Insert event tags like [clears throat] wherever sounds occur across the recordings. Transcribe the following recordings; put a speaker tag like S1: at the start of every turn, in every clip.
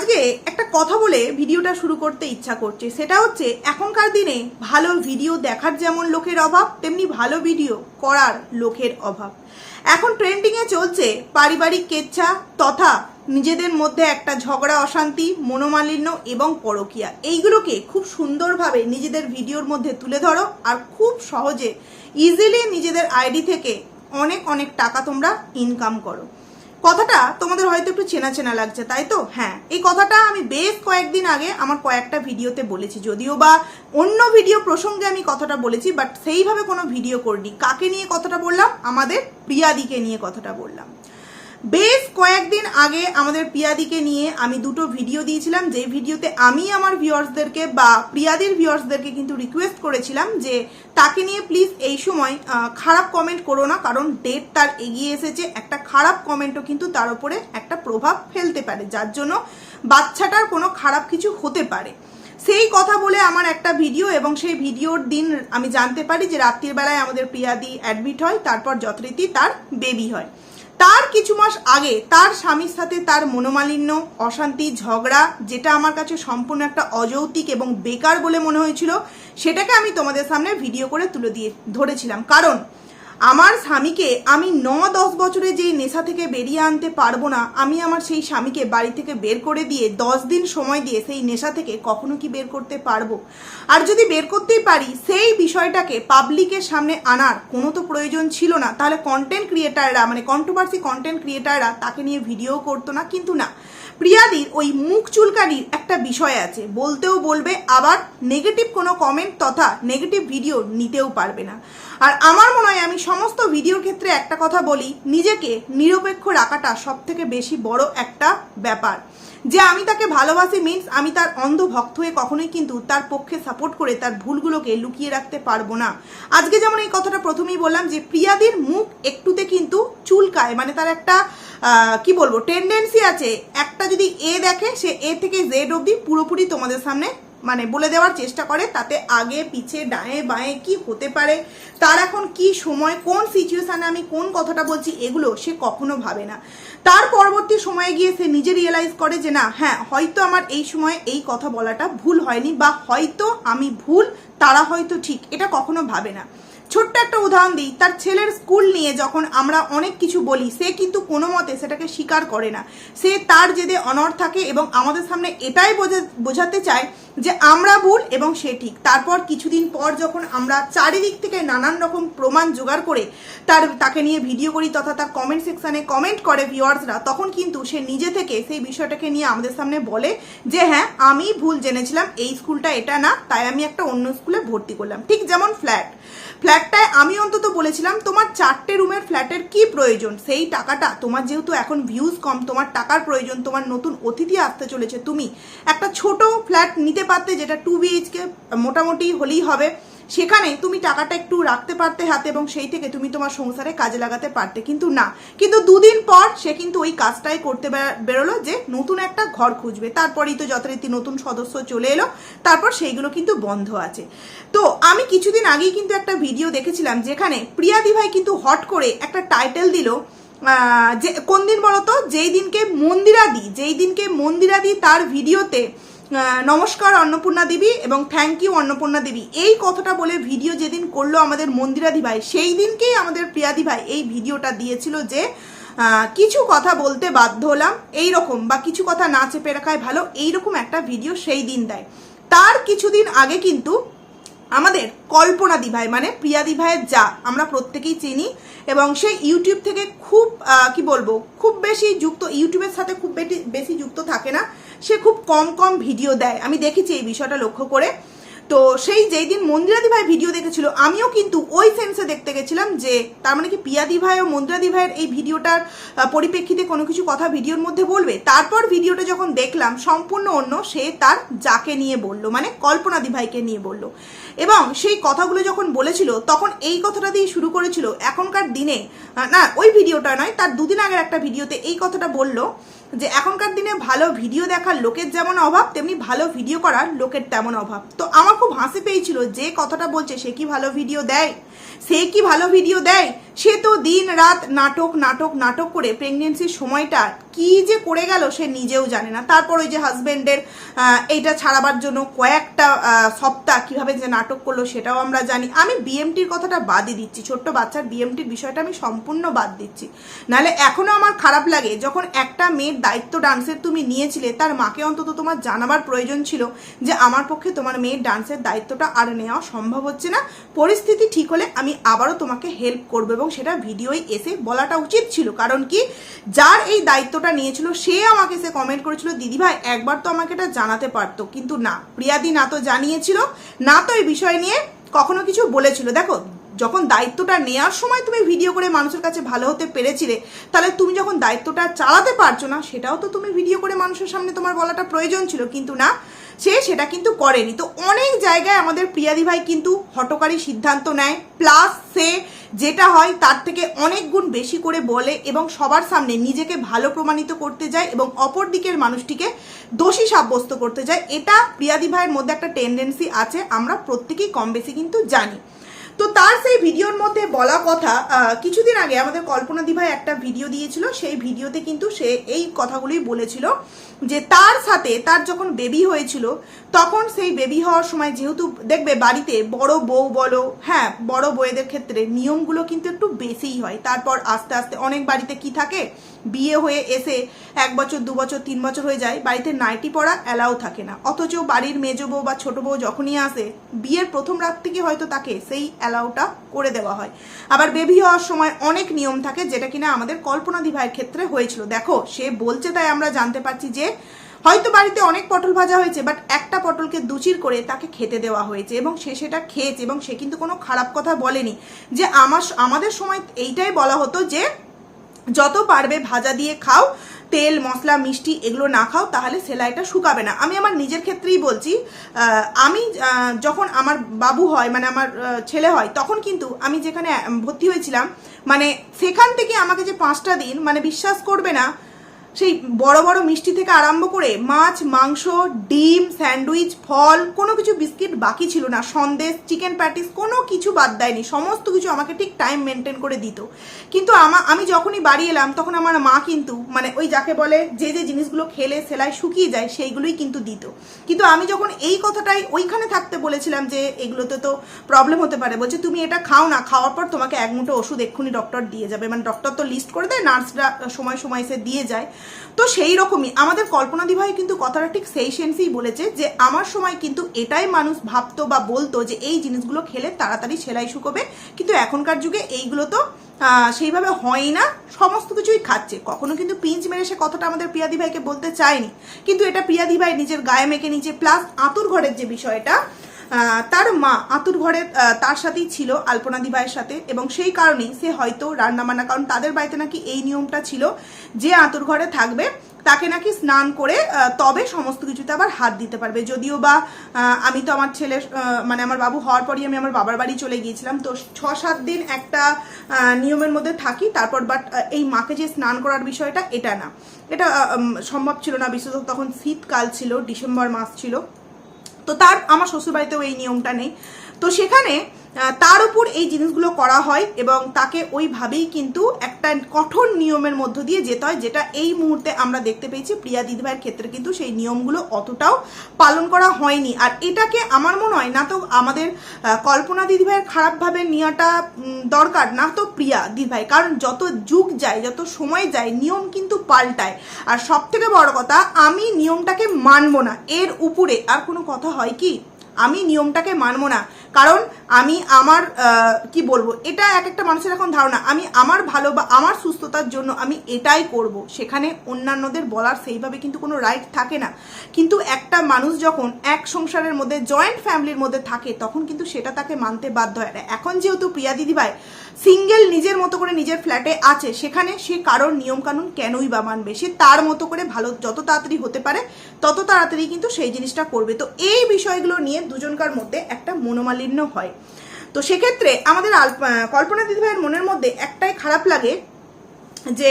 S1: আজকে একটা কথা বলে ভিডিওটা শুরু করতে ইচ্ছা করছে। সেটা হচ্ছে, এখনকার দিনে ভালো ভিডিও দেখার যেমন লোকের অভাব, তেমনি ভালো ভিডিও করার লোকের অভাব। এখন ট্রেন্ডিংয়ে চলছে পারিবারিক কেচ্ছা তথা নিজেদের মধ্যে একটা ঝগড়া, অশান্তি, মনোমালিন্য এবং পরকিয়া। এইগুলোকে খুব সুন্দরভাবে নিজেদের ভিডিওর মধ্যে তুলে ধরো আর খুব সহজে ইজিলি নিজেদের আইডি থেকে অনেক অনেক টাকা তোমরা ইনকাম করো। কথাটা তোমাদের হয়তো একটু চেনা চেনা লাগছে, তাই তো? হ্যাঁ এই কথাটা আমি বেশ কয়েকদিন আগে আমার কয়েকটা ভিডিওতে বলেছি, যদিও বা অন্য ভিডিও প্রসঙ্গে আমি কথাটা বলেছি বাট সেইভাবে কোনো ভিডিও করিনি। কাকে নিয়ে কথাটা বললাম? আমাদের প্রিয়াদিকে নিয়ে কথাটা বললাম। বেশ কয়েকদিন আগে আমাদের প্রিয়াদিকে নিয়ে আমি দুটো ভিডিও দিয়েছিলাম যে ভিডিওতে আমি আমার ভিউয়ার্সদেরকে বা প্রিয়াদির ভিউয়ার্সদেরকে কিন্তু রিকোয়েস্ট করেছিলাম যে তাকে নিয়ে প্লিজ এই সময় খারাপ কমেন্ট করো না, কারণ ডেট তার এগিয়ে এসেছে। একটা খারাপ কমেন্টও কিন্তু তার উপরে একটা প্রভাব ফেলতে পারে, যার জন্য বাচ্চাটার কোনো খারাপ কিছু হতে পারে। সেই কথা বলে আমার একটা ভিডিও এবং সেই ভিডিওর দিন আমি জানতে পারি যে রাত্রির বেলায় আমাদের প্রিয়াদি অ্যাডমিট হয়, তারপর যথারীতি তার বেবি হয়। তার কিছু মাস আগে তার স্বামীর সাথে তার মনোমালিন্য, অশান্তি, ঝগড়া, যেটা আমার কাছে সম্পূর্ণ একটা অযৌক্তিক এবং বেকার বলে মনে হয়েছিল, সেটাকে আমি তোমাদের সামনে ভিডিও করে তুলে দিয়ে ধরেছিলাম। কারণ আমার স্বামীকে আমি ন দশ বছরে যেই নেশা থেকে বেরিয়ে আনতে পারব না, আমি আমার সেই স্বামীকে বাড়ি থেকে বের করে দিয়ে দশ দিন সময় দিয়ে সেই নেশা থেকে কখনো কি বের করতে পারব? আর যদি বের করতেই পারি, সেই বিষয়টাকে পাবলিকের সামনে আনার কোনো তো প্রয়োজন ছিল না। তাহলে কন্টেন্ট ক্রিয়েটাররা মানে কন্ট্রোভার্সি কন্টেন্ট ক্রিয়েটাররা তাকে নিয়ে ভিডিও করতো না, কিন্তু না। প্রিয়াদির ওই মুখ চুলকানির একটা বিষয় আছে। বলতেও বলবে, আবার নেগেটিভ কোনো কমেন্ট তথা নেগেটিভ ভিডিও নিতেও পারবে না। আর আমার মনে হয় আমি সমস্ত ভিডিওর ক্ষেত্রে একটা কথা বলি, নিজেকে নিরপেক্ষ রাখাটা সব থেকে বেশি বড় একটা ব্যাপার। যে আমি তাকে ভালোবাসি মিনস আমি তার অন্ধ ভক্ত হয়ে কখনোই কিন্তু তার পক্ষে সাপোর্ট করে তার ভুলগুলোকে লুকিয়ে রাখতে পারব না। আজকে যেমন এই কথাটা প্রথমেই বললাম যে প্রিয়াদির মুখ একটুতে কিন্তু চুলকায় মানে তার একটা কি বলব টেন্ডেন্সি আছে। একটা যদি এ দেখে, সে এ থেকে জেড অবধি পুরোপুরি তোমাদের সামনে মানে বলে দেওয়ার চেষ্টা করে তাতে আগে, পিছে ডায়ে বাঁয়ে কি হতে পারে, তার এখন কি সময়, কোন সিচুয়েশানে আমি কোন কথাটা বলছি, এগুলো সে কখনো ভাবে না। তার পরবর্তী সময়ে গিয়ে সে নিজে রিয়েলাইজ করে যে না হ্যাঁ হয়তো আমার এই সময়ে এই কথা বলাটা ভুল হয়নি বা হয়তো আমি ভুল, তারা হয়তো ঠিক, এটা কখনো ভাবে না। ছোট্ট একটা উদাহরণ দিই, তার ছেলের স্কুল নিয়ে যখন আমরা অনেক কিছু বলি, সে কিন্তু কোনো মতে সেটাকে স্বীকার করে না। সে তার জেদে অনড় থাকে এবং আমাদের সামনে এটাই বোঝা- বোঝাতে চায় যে আমরা ভুল এবং সে ঠিক। তারপর কিছুদিন পর যখন আমরা চারিদিক থেকে নানান রকম প্রমাণ জোগাড় করে তার, তাকে নিয়ে ভিডিও করি তথা তার কমেন্ট সেকশানে কমেন্ট করে ভিউয়ার্সরা, তখন কিন্তু সে নিজে থেকে সেই বিষয়টাকে নিয়ে আমাদের সামনে বলে যে হ্যাঁ আমি ভুল জেনেছিলাম, এই স্কুলটা এটা না, তাই আমি একটা অন্য স্কুলে ভর্তি করলাম। ঠিক যেমন ফ্ল্যাট ফ্ল্যাটটায় আমি অন্তত বলেছিলাম, তোমার চারটে রুমের ফ্ল্যাটের কি প্রয়োজন? সেই টাকাটা, তোমার যেহেতু এখন ভিউজ কম, তোমার টাকার প্রয়োজন, তোমার নতুন অতিথি আসতে চলেছে, তুমি একটা ছোট ফ্ল্যাট নিতে পারতে, যেটা টু বিএইচকে মোটামুটি হলেই হবে। সেখানে তুমি টাকাটা একটু রাখতে পারতে হাতে এবং সেই থেকে তুমি তোমার সংসারে কাজে লাগাতে পারতে, কিন্তু না। কিন্তু দুদিন পর সে কিন্তু ওই কাজটাই করতে বেরোলো যে নতুন একটা ঘর খুঁজবে। তারপরেই তো যথারীতি নতুন সদস্য চলে এলো। তারপর সেইগুলো কিন্তু বন্ধ আছে। তো আমি কিছুদিন আগেই কিন্তু একটা ভিডিও দেখেছিলাম যেখানে প্রিয়াদি ভাই কিন্তু হট করে একটা টাইটেল দিল যে কোন দিন বলতো? যেই দিনকে মন্দিরাদি, যেই দিনকে মন্দিরাদি তার ভিডিওতে নমস্কার অন্নপূর্ণা দেবী এবং থ্যাংক ইউ অন্নপূর্ণা দেবী। এই কথাটা বলে ভিডিও যেদিন করল আমাদের মন্দিরাদি ভাই সেই দিনকেই আমাদের প্রিয়াদি ভাই এই ভিডিওটা দিয়েছিল যে কিছু কথা বলতে বাধ্য হলাম এই রকম বা কিছু কথা না চেপে রাখায় ভালো, এইরকম একটা ভিডিও সেই দিন দেয়। তার কিছুদিন আগে কিন্তু আমাদের কল্পনা দিভাই মানে প্রিয়া দিভাইয়ের যা, আমরা প্রত্যেকেই চিনি। এবং সে ইউটিউব থেকে খুব কি বলব, খুব বেশি যুক্ত, ইউটিউবের সাথে খুব বেশি যুক্ত থাকে না। সে খুব কম কম ভিডিও দেয়। আমি দেখেছি এই বিষয়টা লক্ষ্য করে। তো সেই যেই দিন মন্দিরাদি ভাই ভিডিও দেখেছিল, আমিও কিন্তু ওই সেন্সে দেখতে গেছিলাম যে তার মানে কি পিয়াদি ভাই ও মন্দিরাদি ভাইয়ের এই ভিডিওটার পরিপ্রেক্ষিতে কোনো কিছু কথা ভিডিওর মধ্যে বলবে। তারপর ভিডিওটা যখন দেখলাম, সম্পূর্ণ অন্য, সে তার যাকে নিয়ে বলল মানে কল্পনাদি ভাইকে নিয়ে বলল। এবং সেই কথাগুলো যখন বলেছিল, তখন এই কথাটা দিয়ে শুরু করেছিল। এখনকার দিনে না, ওই ভিডিওটা নয়, তার দুদিন আগের একটা ভিডিওতে এই কথাটা বলল যে এখনকার দিনে ভালো ভিডিও দেখার লোকের যেমন অভাব, তেমনি ভালো ভিডিও করার লোকের তেমন অভাব। তো আমার খুব হাসি পেয়েছিল যে কথাটা বলছে, সে কি ভালো ভিডিও দেয়? সে কি ভালো ভিডিও দেয়? সে তো দিন রাত নাটক নাটক নাটক করে প্রেগনেন্সির সময়টা কি যে করে গেল সে নিজেও জানে না। তারপর ওই যে হাজবেন্ডের এইটা ছাড়াবার জন্য কয়েকটা সপ্তাহ কীভাবে যে নাটক করল সেটাও আমরা জানি। আমি বিএমটির কথাটা বাদই দিচ্ছি। ছোট্ট বাচ্চার বিএমটির বিষয়টা আমি সম্পূর্ণ বাদ দিচ্ছি। নাহলে এখনও আমার খারাপ লাগে যখন একটা মেয়ের দায়িত্ব ডান্সের তুমি নিয়েছিলে, তার মাকে অন্তত তোমার জানাবার প্রয়োজন ছিল যে আমার পক্ষে তোমার মেয়ের ডান্সের দায়িত্বটা আর নেওয়া সম্ভব হচ্ছে না। পরিস্থিতি ঠিক হলে আমি আবারও তোমাকে হেল্প করব এবং সেটা ভিডিওয় এসে বলাটা উচিত ছিল। কারণ কি? যার এই দায়িত্বটা নিয়েছিল, সে আমাকে সে কমেন্ট করেছিল দিদিভাই একবার তো আমাকে এটা জানাতে পারতো। কিন্তু না, প্রিয়াদি না তো জানিয়েছিল, না তো এই বিষয় নিয়ে কখনো কিছু বলেছিল। দেখো, যখন দায়িত্বটা নেওয়ার সময় তুমি ভিডিও করে মানুষের কাছে ভালো হতে পেরেছিলে, তাহলে তুমি যখন দায়িত্বটা চালাতে পারছ না, সেটাও তো তুমি ভিডিও করে মানুষের সামনে তোমার বলাটা প্রয়োজন ছিল। কিন্তু না সে সেটা কিন্তু করেনি। তো অনেক জায়গায় আমাদের প্রিয়াদি ভাই কিন্তু হটকারী সিদ্ধান্ত নেয়। প্লাস সে যেটা হয়, তার থেকে অনেক গুণ বেশি করে বলে এবং সবার সামনে নিজেকে ভালো প্রমাণিত করতে যায় এবং অপর দিকের মানুষটিকে দোষী সাব্যস্ত করতে যায়। এটা প্রিয়াদি ভাইয়ের মধ্যে একটা টেন্ডেন্সি আছে, আমরা প্রত্যেকেই কম বেশি কিন্তু জানি। তো তার সেই ভিডিওর মধ্যে বলা কথা কিছুদিন আগে আমাদের কল্পনা দিভাই একটা ভিডিও দিয়েছিল, সেই ভিডিওতে কিন্তু সে এই কথাগুলোই বলেছিল যে তার সাথে তার যখন বেবি হয়েছিল, তখন সেই বেবি হওয়ার সময় যেহেতু দেখবে বাড়িতে বড় বউ বলো হ্যাঁ বড় বউয়েদের ক্ষেত্রে নিয়মগুলো কিন্তু একটু বেশিই হয়। তারপর আস্তে আস্তে অনেক বাড়িতে কি থাকে বিয়ে হয়ে এসে এক বছর, দু বছর, তিন বছর হয়ে যায়, বাড়িতে নাইটি পরা অ্যালাউ থাকে না। অথচ বাড়ির মেজ বউ বা ছোট বউ যখনই আসে, বিয়ের প্রথম রাত থেকে হয়তো তাকে সেই অ্যালাউটা করে দেওয়া হয়। আবার বেবি হওয়ার সময় অনেক নিয়ম থাকে যেটা কিনা আমাদের কল্পনা দিভাইয়ের ক্ষেত্রে হয়েছিল। দেখো, সে বলছে তাই আমরা জানতে পারছি যে, হয়তো বাড়িতে অনেক পটল ভাজা হয়েছে বাট একটা পটলকে দুচির করে তাকে খেতে দেওয়া হয়েছে এবং সে সেটা খেয়েছে এবং সে কিন্তু কোনো খারাপ কথা বলেনি। যে আমার আমাদের সময় এইটাই বলা হতো যে যত পারবে ভাজা দিয়ে খাও, তেল, মশলা, মিষ্টি এগুলো না খাও, তাহলে সেলাইটা শুকাবে না। আমি আমার নিজের ক্ষেত্রেই বলছি আমি যখন আমার বাবু হয় মানে আমার ছেলে হয়, তখন কিন্তু আমি যেখানে ভর্তি হয়েছিলাম মানে সেখান থেকে আমাকে যে পাঁচটা দিন মানে বিশ্বাস করবে না সেই বড় বড় মিষ্টি থেকে আরম্ভ করে মাছ, মাংস, ডিম, স্যান্ডউইচ, ফল, কোনো কিছু বিস্কিট বাকি ছিল না। সন্দেশ, চিকেন প্যাটিস, কোনো কিছু বাদ দেয়নি। সমস্ত কিছু আমাকে ঠিক টাইম মেনটেন করে দিত। কিন্তু আমা, আমি যখনই বাড়ি এলাম, তখন আমার মা কিন্তু মানে ওই যাকে বলে, যে যে জিনিসগুলো খেলে, সেলাই শুকিয়ে যায়, সেইগুলোই কিন্তু দিত। কিন্তু আমি যখন এই কথাটাই ওইখানে থাকতে বলেছিলাম যে, এগুলোতে তো প্রবলেম হতে পারে। বলছে, তুমি এটা খাও না। খাওয়ার পর তোমাকে এক মুঠো ওষুধ এক্ষুনি ডক্টর দিয়ে যাবে। মানে ডক্টর তো লিস্ট করে দেয় নার্সরা সময় সময় এসে দিয়ে যায়। তো সেই রকমই। আমাদের কল্পনা দিভাই কিন্তু কথাটা ঠিক সেই সেন্সেই বলেছে যে, আমার সময় কিন্তু এটাই মানুষ ভাবতো বা বলতো যে, এই জিনিসগুলো খেলে তাড়াতাড়ি সেলাই শুকোবে। কিন্তু এখনকার যুগে এইগুলো তো সেইভাবে হয় না। সমস্ত কিছুই খাচ্ছে। কখনো কিন্তু পিঞ্চ মেরে সে কথাটা আমাদের প্রিয়াদি ভাইকে বলতে চায়নি। কিন্তু এটা প্রিয়াদি ভাই নিজের গায়ে মেখে নিচে প্লাস আতুর ঘরের যে বিষয়টা তার মা আতুর ঘরে তার সাথেই ছিল আলপনা ভাইয়ের সাথে এবং সেই কারণেই সে হয়তো রান্না বান্না কারণ তাদের বাড়িতে নাকি এই নিয়মটা ছিল যে আতুর ঘরে থাকবে, তাকে নাকি স্নান করে তবে সমস্ত কিছুতে আবার হাত দিতে পারবে। যদিও বা আমি তো আমার ছেলে মানে আমার বাবু হওয়ার পরই আমি আমার বাবার বাড়ি চলে গিয়েছিলাম, তো ছ সাত দিন একটা নিয়মের মধ্যে থাকি, তারপর বাট এই মাকে যে স্নান করার বিষয়টা, এটা না। এটা সম্ভব ছিল না, বিশেষত তখন শীতকাল ছিল, ডিসেম্বর মাস ছিল। তো তার আমার শ্বশুরবাড়িতেও এই নিয়মটা নেই। তো সেখানে তার উপর এই জিনিসগুলো করা হয় এবং তাকে ওইভাবেই কিন্তু একটা কঠোর নিয়মের মধ্য দিয়ে যেতে হয়, যেটা এই মুহূর্তে আমরা দেখতে পেয়েছি। প্রিয়া দিদিভাইয়ের ক্ষেত্রে কিন্তু সেই নিয়মগুলো অতটাও পালন করা হয়নি। আর এটাকে আমার মনে হয় না তো আমাদের কল্পনা দিদিভাইয়ের খারাপভাবে নেওয়াটা দরকার না তো প্রিয়া দিদিভাই কারণ যত যুগ যায়, যত সময় যায়, নিয়ম কিন্তু পাল্টায়। আর সব থেকে বড় কথা, আমি নিয়মটাকে মানবো না। এর উপরে আর কোনো কথা হয় কি? আমি নিয়মটাকে মানবো না। কারণ আমি আমার কি বলব, এটা এক একটা মানুষের এখন ধারণা। আমি আমার ভালো বা আমার সুস্থতার জন্য আমি এটাই করব। সেখানে অন্যান্যদের বলার সেইভাবে কিন্তু কোনো রাইট থাকে না। কিন্তু একটা মানুষ যখন এক সংসারের মধ্যে জয়েন্ট ফ্যামিলির মধ্যে থাকে, তখন কিন্তু সেটা তাকে মানতে বাধ্য হয় আর এখন যেহেতু প্রিয়া দিদিভাই সিঙ্গেল নিজের মতো করে নিজের ফ্ল্যাটে আছে, সেখানে সে কারোর নিয়মকানুন কেনই বা মানবে? সে তার মতো করে ভালো, যত তাড়াতাড়ি হতে পারে, তত তাড়াতাড়ি কিন্তু সেই জিনিসটা করবে। তো এই বিষয়গুলো নিয়ে দুজনকার মধ্যে একটা মনোমালিন্য হয়। তো সেক্ষেত্রে আমাদের কল্পনা দিদিভাইয়ের মনের মধ্যে একটাই খারাপ লাগে যে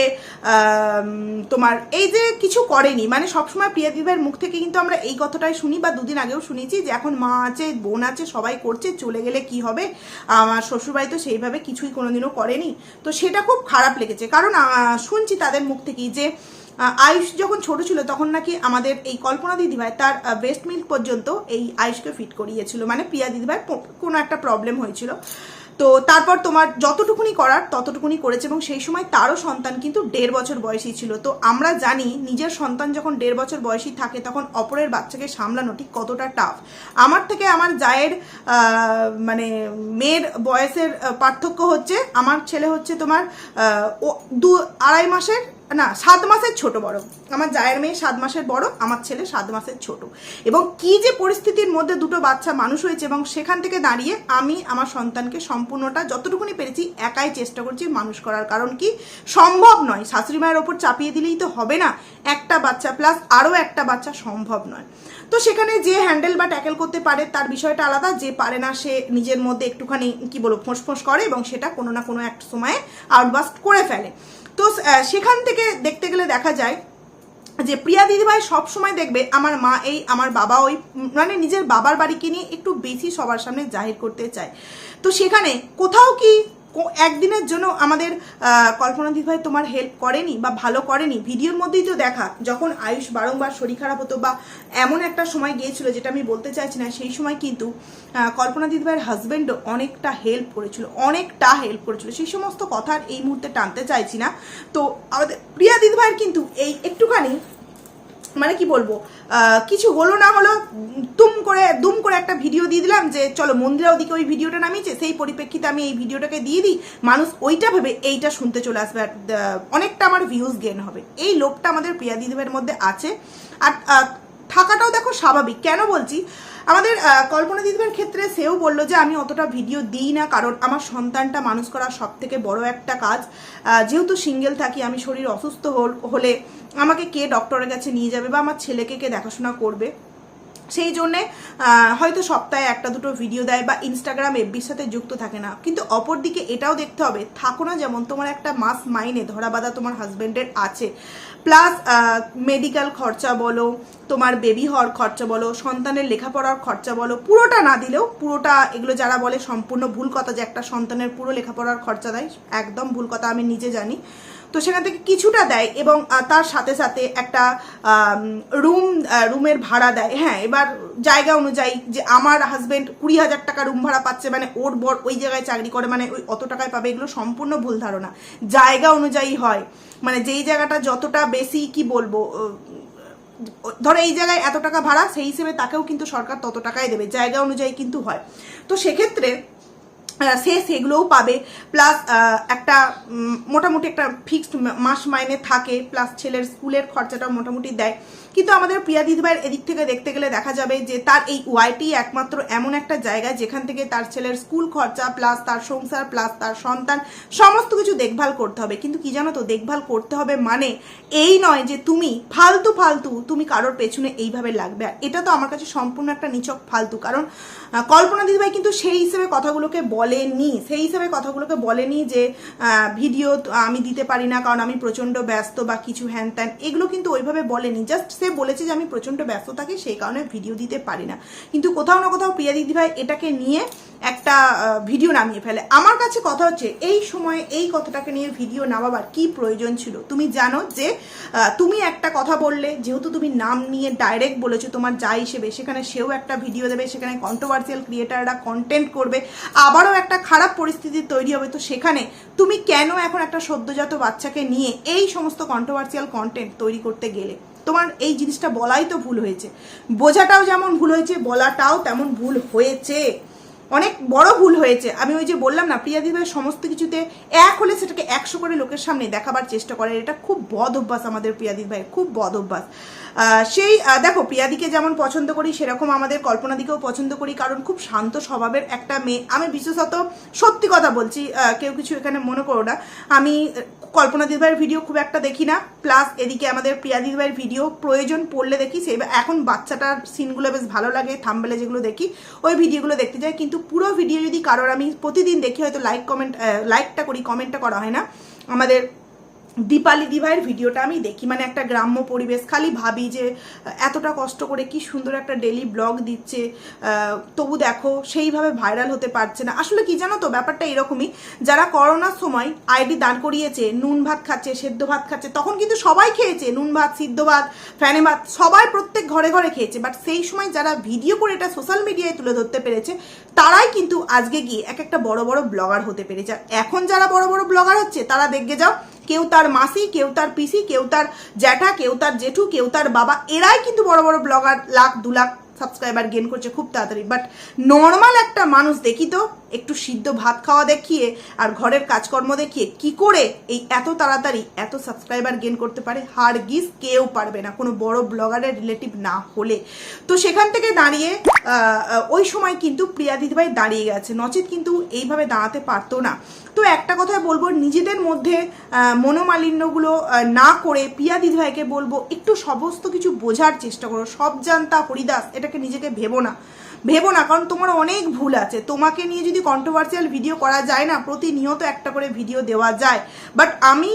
S1: তোমার এই যে কিছু করেনি মানে সবসময় প্রিয়া দিদিভাইয়ের মুখ থেকে কিন্তু আমরা এই কথাটাই শুনি বা দুদিন আগেও শুনেছি যে এখন মা আছে, বোন আছে, সবাই করছে, চলে গেলে কি হবে? আমার শ্বশুরবাড়ি তো সেইভাবে কিছুই কোনোদিনও করেনি। তো সেটা খুব খারাপ লেগেছে। কারণ শুনছি তাদের মুখ থেকেই যে আয়ুষ যখন ছোট ছিল তখন নাকি আমাদের এই কল্পনা দিদিভাই তার বেস্ট মিল্ক পর্যন্ত এই আয়ুষকে ফিট করিয়েছিল। মানে প্রিয়া দিদিভাই কোনো একটা প্রবলেম হয়েছিল। তো তারপর তোমার যতটুকুনি করার ততটুকুনি করেছে এবং সেই সময় তারও সন্তান কিন্তু দেড় বছর বয়সী ছিল। তো আমরা জানি নিজের সন্তান যখন দেড় বছর বয়সী থাকে তখন অপরের বাচ্চাকে সামলানো ঠিক কতটা টাফ আমার থেকে আমার জায়ের মানে মেয়ের বয়সের পার্থক্য হচ্ছে, আমার ছেলে হচ্ছে তোমার দু, আড়াই মাসের না, সাত মাসের ছোট বড়। আমার জায়ের মেয়ে সাত মাসের বড়, আমার ছেলে সাত মাসের ছোট। এবং কি যে পরিস্থিতির মধ্যে দুটো বাচ্চা মানুষ হয়েছে এবং সেখান থেকে দাঁড়িয়ে আমি আমার সন্তানকে সম্পূর্ণটা যতটুকুনি পেরেছি একাই চেষ্টা করছি মানুষ করার। কারণ কি? সম্ভব নয়। শাশুড়ি মায়ের ওপর চাপিয়ে দিলেই তো হবে না। একটা বাচ্চা প্লাস আরও একটা বাচ্চা সম্ভব নয়। তো সেখানে যে হ্যান্ডেল বা ট্যাকেল করতে পারে তার বিষয়টা আলাদা। যে পারে না সে নিজের মধ্যে একটুখানি, কি বলব ফোঁস ফোঁস করে এবং সেটা কোনো না কোনো এক সময়ে আউটবাস্ট করে ফেলে। তো সেখান থেকে দেখতে গেলে দেখা যায় যে প্রিয়া দিদিভাই সব সময় দেখবে আমার মা এই, আমার বাবা ওই মানে নিজের বাবার বাড়িকে নিয়ে একটু বেশি সবার সামনে জাহির করতে চায়। তো সেখানে কোথাও কি কো- একদিনের জন্য আমাদের কল্পনা দিদিভাই তোমার হেল্প করেনি বা ভালো করেনি। ভিডিওর মধ্যেই তো দেখা, যখন আয়ুষ বারংবার শরীর খারাপ হতো বা এমন একটা সময় গিয়েছিল যেটা আমি বলতে চাইছি না, সেই সময় কিন্তু কল্পনা দিদিভাইয়ের হাজবেন্ডও অনেকটা হেল্প করেছিল, অনেকটা হেল্প করেছিল। সেই সমস্ত কথা আর এই মুহূর্তে টানতে চাইছি না। তো আমাদের প্রিয়া দিদিভাইয়ের কিন্তু এই একটুখানি মানে কি বলব কিছু হলো না হলো, তুম করে, দুম করে একটা ভিডিও দিয়ে দিলাম যে, চলো মন্দিরা ওদিকে ওই ভিডিওটা নামিয়েছে, সেই পরিপ্রেক্ষিতে আমি এই ভিডিওটাকে দিয়ে দিই। মানুষ ওইটা ভেবে এইটা শুনতে চলে আসবে আর অনেকটা আমার ভিউজ গেন হবে। এই লোকটা আমাদের প্রিয়া দিদিমের মধ্যে আছে। আর থাকাটাও দেখো স্বাভাবিক। কেন বলছি? আমাদের কল্পনা দিদিবার ক্ষেত্রে সেও বলল যে আমি অতটা ভিডিও দিই না, কারণ আমার সন্তানটা মানুষ করা সব থেকে বড় একটা কাজ। যেহেতু সিঙ্গেল থাকি, আমি শরীর অসুস্থ হলে আমাকে কে ডক্টরের কাছে নিয়ে যাবে বা আমার ছেলেকে কে দেখাশোনা করবে? সেই জন্যে হয়তো সপ্তাহে একটা দুটো ভিডিও দেয় বা ইনস্টাগ্রাম এফবির সাথে যুক্ত থাকে না। কিন্তু অপরদিকে এটাও দেখতে হবে, থাকো না যেমন তোমার একটা মাস মাইনে, ধরা বাঁধা তোমার হাজব্যান্ডের আছে। প্লাস মেডিকেল খরচা বলো, তোমার বেবি হওয়ার খরচা বলো, সন্তানের লেখাপড়ার খরচা বলো, পুরোটা না দিলেও পুরোটা এগুলো যারা বলে সম্পূর্ণ ভুল কথা যে একটা সন্তানের পুরো লেখাপড়ার খরচা দেয়, একদম ভুল কথা আমি নিজে জানি। তো সেখান থেকে কিছুটা দেয় এবং তার সাথে সাথে একটা রুম রুমের ভাড়া দেয়। হ্যাঁ এবার জায়গা অনুযায়ী যে আমার হাজবেন্ড কুড়ি হাজার টাকা রুম ভাড়া পাচ্ছে মানে ওর বর ওই জায়গায় চাকরি করে মানে ওই অত টাকায় পাবে, এগুলো সম্পূর্ণ ভুল ধারণা। জায়গা অনুযায়ী হয় মানে যেই জায়গাটা যতটা বেশি, কি বলব ধরো এই জায়গায় এত টাকা ভাড়া, সেই হিসেবে তাকেও কিন্তু সরকার তত টাকাই দেবে, জায়গা অনুযায়ী কিন্তু হয়। তো সেক্ষেত্রে সে সেগুলোও পাবে। প্লাস একটা মোটামুটি একটা ফিক্সড মাস মাইনে থাকে। প্লাস ছেলের স্কুলের খরচাটাও মোটামুটি দেয়। কিন্তু আমাদের প্রিয়া দিদিভাইয়ের এদিক থেকে দেখতে গেলে দেখা যাবে যে তার এই ওয়াইটি একমাত্র এমন একটা জায়গা যেখান থেকে তার ছেলের স্কুল খরচা প্লাস তার সংসার প্লাস তার সন্তান, সমস্ত কিছু দেখভাল করতে হবে। কিন্তু কি জানো তো, দেখভাল করতে হবে মানে এই নয় যে তুমি ফালতু ফালতু তুমি কারোর পেছনে এইভাবে লাগবে। আর এটা তো আমার কাছে সম্পূর্ণ একটা নিচক ফালতু। কারণ কল্পনা দিদিভাই কিন্তু সেই হিসেবে কথাগুলোকে বলেনি। সেই হিসেবে কথাগুলোকে বলেনি যে ভিডিও আমি দিতে পারি না কারণ আমি প্রচণ্ড ব্যস্ত বা কিছু হ্যান ত্যান। এগুলো কিন্তু ওইভাবে বলেনি। জাস্ট সে বলেছে যে আমি প্রচণ্ড ব্যস্ত থাকি, সেই কারণে ভিডিও দিতে পারি না। কিন্তু কোথাও না কোথাও প্রিয়া দিদিভাই এটাকে নিয়ে একটা ভিডিও নামিয়ে ফেলে। আমার কাছে কথা হচ্ছে, এই সময়ে এই কথাটাকে নিয়ে ভিডিও নামাবার কি প্রয়োজন ছিল? তুমি জানো যে তুমি একটা কথা বললে, যেহেতু তুমি নাম নিয়ে ডাইরেক্ট বলেছ তোমার যা হিসেবে, সেখানে সেও একটা ভিডিও দেবে, সেখানে কন্ট্রোভার্সিয়াল ক্রিয়েটাররা কন্টেন্ট করবে, আবারও একটা খারাপ পরিস্থিতি তৈরি হবে। তো সেখানে তুমি কেন এখন একটা সদ্যজাত বাচ্চাকে নিয়ে এই সমস্ত কন্ট্রোভার্সিয়াল কন্টেন্ট তৈরি করতে গেলে? তোমার এই জিনিসটা বলাই তো ভুল হয়েছে। বোঝাটাও যেমন ভুল হয়েছে, বলাটাও তেমন ভুল হয়েছে। অনেক বড় ভুল হয়েছে। আমি ওই যে বললাম না, প্রিয়া দিদিভাই সমস্ত কিছুতে এক হলে সেটাকে একশো করে লোকের সামনে দেখাবার চেষ্টা করে। এটা খুব বদ অভ্যাস আমাদের প্রিয়া দিদিভাই খুব বদ অভ্যাস। সেই দেখো, প্রিয়াদিকে যেমন পছন্দ করি, সেরকম আমাদের কল্পনাদিকেও পছন্দ করি, কারণ খুব শান্ত স্বভাবের একটা মেয়ে। আমি বিশেষত সত্যি কথা বলছি কেউ কিছু এখানে মনে করো না। আমি কল্পনা দিদিভাইয়ের ভিডিও খুব একটা দেখি না, প্লাস এদিকে আমাদের প্রিয়া দিদিভাইয়ের ভিডিও প্রয়োজন পড়লে দেখি সেই এখন বাচ্চাটার সিনগুলো বেশ ভালো লাগে থাম্বেলে যেগুলো দেখি, ওই ভিডিওগুলো দেখতে যাই, কিন্তু পুরো ভিডিও যদি কারোর আমি প্রতিদিন দেখি, হয়তো লাইক কমেন্ট লাইকটা করি, কমেন্টটা করা হয় না। আমাদের দীপালি দিভাইয়ের ভিডিওটা আমি দেখি মানে একটা গ্রাম্য পরিবেশ। খালি ভাবি যে, এতটা কষ্ট করে কি সুন্দর একটা ডেলি ব্লগ দিচ্ছে তবু দেখো, সেইভাবে ভাইরাল হতে পারছে না। আসলে কি জানো তো, ব্যাপারটা এরকমই, যারা করোনার সময় আইডি দান করিয়েছে, নুন ভাত খাচ্ছে, সেদ্ধ ভাত খাচ্ছে, তখন কিন্তু সবাই খেয়েছে, নুন ভাত, সিদ্ধ ভাত ফ্যানে ভাত, সবাই প্রত্যেক ঘরে ঘরে খেয়েছে। বাট সেই সময় যারা ভিডিও করে এটা সোশ্যাল মিডিয়ায় তুলে ধরতে পেরেছে, তারাই কিন্তু আজকে গিয়ে এক একটা বড় বড় ব্লগার হতে পেরেছে। এখন যারা বড় বড় ব্লগার হচ্ছে, তারা দেখবে, যাও কেউ তার মাসি, কেউ তার পিসি, কেউ তার জ্যাঠা, কেউ তার জেঠু, কেউ তার বাবা, এরাই কিন্তু বড় বড় ব্লগার, লাখ, দু লাখ সাবস্ক্রাইবার গেন করছে খুব তাড়াতাড়ি। বাট নর্মাল একটা মানুষ দেখি তো, একটু সিদ্ধ ভাত খাওয়া দেখিয়ে আর ঘরের কাজকর্ম দেখিয়ে কি করে এই এত তাড়াতাড়ি এত সাবস্ক্রাইবার গেন করতে পারে? হার গিস কেউ পারবে না, কোনো বড় ব্লগারের রিলেটিভ না হলে। তো সেখান থেকে দাঁড়িয়ে ওই সময় কিন্তু প্রিয়া দিদিভাই দাঁড়িয়ে গেছে। নচিত কিন্তু এইভাবে দাঁড়াতে পারতো না। তো একটা কথাই বলব, নিজেদের মধ্যে মনোমালিন্যগুলো না করে পিয়া দিদিভাইকে বলব, একটু সমস্ত কিছু বোঝার চেষ্টা করো। সব জানতা হরিদাস, এটাকে নিজেকে ভেবো না। ভেবো না, কারণ তোমার অনেক ভুল আছে। তোমাকে নিয়ে যদি কন্ট্রোভার্সিয়াল ভিডিও করা যায় না, প্রতিনিয়ত একটা করে ভিডিও দেওয়া যায়। বাট আমি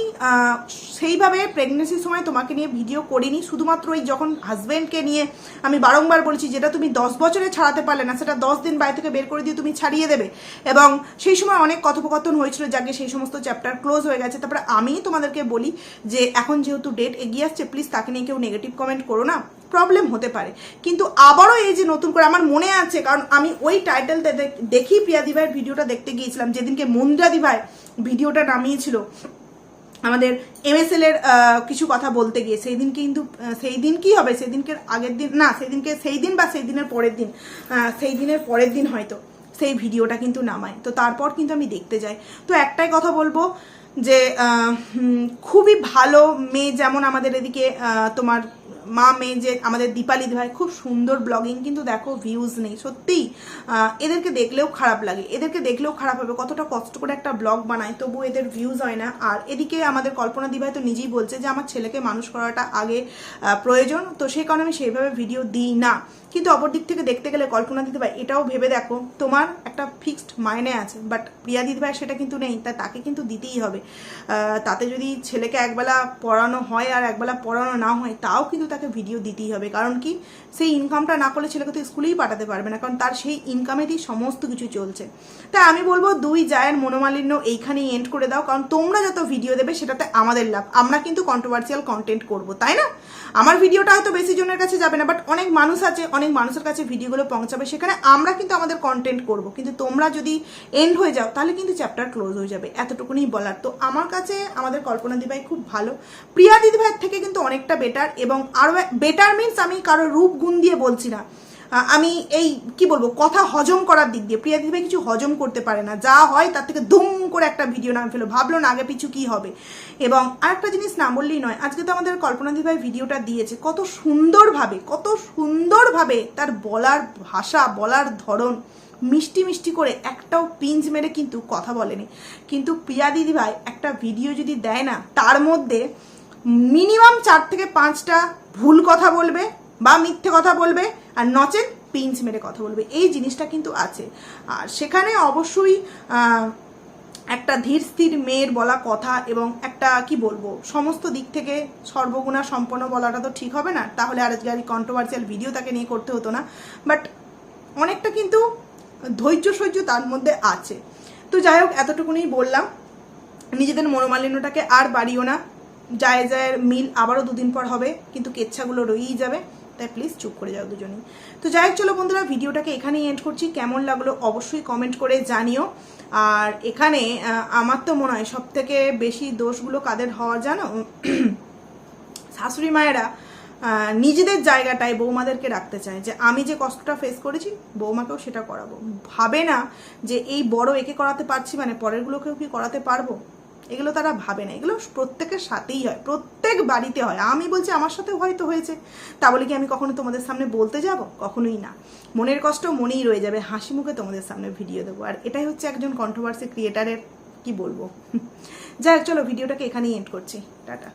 S1: সেইভাবে প্রেগনেন্সির সময় তোমাকে নিয়ে ভিডিও করিনি। শুধুমাত্র ওই যখন হাজব্যান্ডকে নিয়ে আমি বারংবার বলেছি, যেটা তুমি দশ বছরে ছাড়াতে পারলে না, সেটা দশ দিন বাড়ি থেকে বের করে দিয়ে তুমি ছাড়িয়ে দেবে। এবং সেই সময় অনেক কথোপকথন হয়েছিল, যাকে সেই সমস্ত চ্যাপ্টার ক্লোজ হয়ে গেছে। তারপরে আমি তোমাদেরকে বলি যে, এখন যেহেতু ডেট এগিয়ে আসছে প্লিজ তাকে নিয়ে কেউ নেগেটিভ কমেন্ট করো না। প্রবলেম হতে পারে। কিন্তু আবারও এই যে নতুন করে আমার মনে আছে, কারণ আমি ওই টাইটেলটা দেখি প্রিয়া দিভাইয়ের ভিডিওটা দেখতে গিয়েছিলাম, যেদিনকে মন্দিরা দিভাই ভিডিওটা নামিয়েছিল। আমাদের এমএসএল এর কিছু কথা বলতে গিয়ে সেই দিন কিন্তু সেই দিন কি হবে? সেই দিনকে আগের দিন, না সেই দিনকে সেই দিন বা সেই দিনের পরের দিন সেই দিনের পরের দিন হয়তো সেই ভিডিওটা কিন্তু নামায়। তো তারপর কিন্তু আমি দেখতে যাই। তো একটাই কথা বলব যে খুবই ভালো মেয়ে যেমন আমাদের এদিকে তোমার মা মেয়ে যে আমাদের দীপালি ভাই, খুব সুন্দর ব্লগিং কিন্তু দেখো ভিউজ নেই। সত্যিই এদেরকে দেখলেও খারাপ লাগে। এদেরকে দেখলেও খারাপ হবে। কতটা কষ্ট করে একটা ব্লগ বানায় তবু এদের ভিউজ হয় না। আর এদিকে আমাদের কল্পনা দিভাই তো নিজেই বলছে যে, আমার ছেলেকে মানুষ করাটা আগে প্রয়োজন। তো সেই কারণে আমি সেইভাবে ভিডিও দিই না। কিন্তু অপর দিক থেকে দেখতে গেলে কল্পনা দিদিভাই এটাও ভেবে দেখো, তোমার একটা ফিক্সড মাইনে আছে। বাট প্রিয়া দিদিভাই সেটা কিন্তু নেই তা তাকে কিন্তু দিতেই হবে। তাতে যদি ছেলেকে একবেলা পড়ানো হয় আর একবেলা পড়ানো না হয়, তাও কিন্তু তাকে ভিডিও দিতেই হবে। কারণ কি? সেই ইনকামটা না করলে ছেলেকে তো স্কুলেই পাঠাতে পারবে না, কারণ তার সেই ইনকামেতেই সমস্ত কিছু চলছে। তাই আমি বলব, দুই জায়ের মনোমালিন্য এইখানেই এন্ড করে দাও, কারণ তোমরা যত ভিডিও দেবে সেটাতে আমাদের লাভ। আমরা কিন্তু কন্ট্রোভার্সিয়াল কন্টেন্ট করব, তাই না? আমার ভিডিওটা হয়তো বেশি জনের কাছে যাবে না বাট অনেক মানুষ আছে, অনেক মানুষের কাছে ভিডিওগুলো পৌঁছাবে, সেখানে আমরা কিন্তু আমাদের কন্টেন্ট করব। কিন্তু তোমরা যদি এন্ড হয়ে যাও, তাহলে কিন্তু চ্যাপ্টার ক্লোজ হয়ে যাবে, এতটুকুনি বলার। তো আমার কাছে, আমাদের কল্পনা দিভাই খুব ভালো। প্রিয়া দিদিভাইয়ের থেকে কিন্তু অনেকটা বেটার এবং আরও বেটার মিনস আমি কারও রূপ গুণ দিয়ে বলছি না। আমি এই, কি বলব, কথা হজম করার দিক দিয়ে প্রিয়া দিদিভাই কিছু হজম করতে পারে না। যা হয় তার থেকে দুম করে একটা ভিডিও নাম ফেলো। ভাবলো না আগে পিছু কি হবে। এবং আরেকটা জিনিস না বললেই নয়, আজকে তো আমাদের কল্পনা দিদিভাই ভিডিওটা দিয়েছে। কত সুন্দরভাবে কত সুন্দরভাবে তার বলার ভাষা, বলার ধরন মিষ্টি মিষ্টি করে একটাও পিঞ্চ মেরে কিন্তু কথা বলেনি। কিন্তু প্রিয়া দিদিভাই একটা ভিডিও যদি দেয় না, তার মধ্যে মিনিমাম চার থেকে পাঁচটা ভুল কথা বলবে বা মিথ্যে কথা বলবে আর নচেত পিঞ্চ মেরে কথা বলবে। এই জিনিসটা কিন্তু আছে। আর সেখানে অবশ্যই একটা ধীর স্থির মেয়ের বলা কথা এবং একটা, কি বলব, সমস্ত দিক থেকে সর্বগুণা সম্পন্ন বলাটা তো ঠিক হবে না। তাহলে আর আজকে আর কন্ট্রোভার্সিয়াল ভিডিও তাকে নিয়ে করতে হতো না। বাট অনেকটা কিন্তু ধৈর্য সহ্য তার মধ্যে আছে। তো যাই হোক এতটুকুনি বললাম। নিজেদের মনোমালিন্যটাকে আর বাড়িও না। যায় যায়ের মিল আবারও দুদিন পর হবে, কিন্তু কেচ্ছাগুলো রয়েই যাবে, তাই প্লিজ চুপ করে যাও দুজনেই। তো যাই হোক, চলো বন্ধুরা, ভিডিওটাকে এখানেই এন্ড করছি। কেমন লাগল অবশ্যই কমেন্ট করে জানিও। আর এখানে আমার তো মনে হয় সব থেকে বেশি দোষগুলো কাদের হওয়া জানো? [clears throat] শাশুড়ি মায়েরা নিজেদের জায়গাটায় বৌমাদেরকে রাখতে চায় যে আমি যে কষ্টটা ফেস করেছি, বৌমাকেও সেটা করাবো। ভাবে না যে এই বড় একে করাতে পারছি মানে পরেরগুলোকেও কি করাতে পারব? এগুলো তারা ভাবে না। এগুলো প্রত্যেকের সাথেই হয়, প্রত্যেক বাড়িতে হয়। আমি বলছি, আমার সাথেও হয়তো হয়েছে। তা বলে কি আমি কখনো তোমাদের সামনে বলতে যাব? কখনোই না। মনের কষ্ট মনেই রয়ে যাবে, হাসি মুখে তোমাদের সামনে ভিডিও দেবো। আর এটাই হচ্ছে একজন কন্ট্রোভার্সি ক্রিয়েটারের কি বলব? যাই চলো ভিডিওটাকে এখানেই এন্ড করছি। টাটা।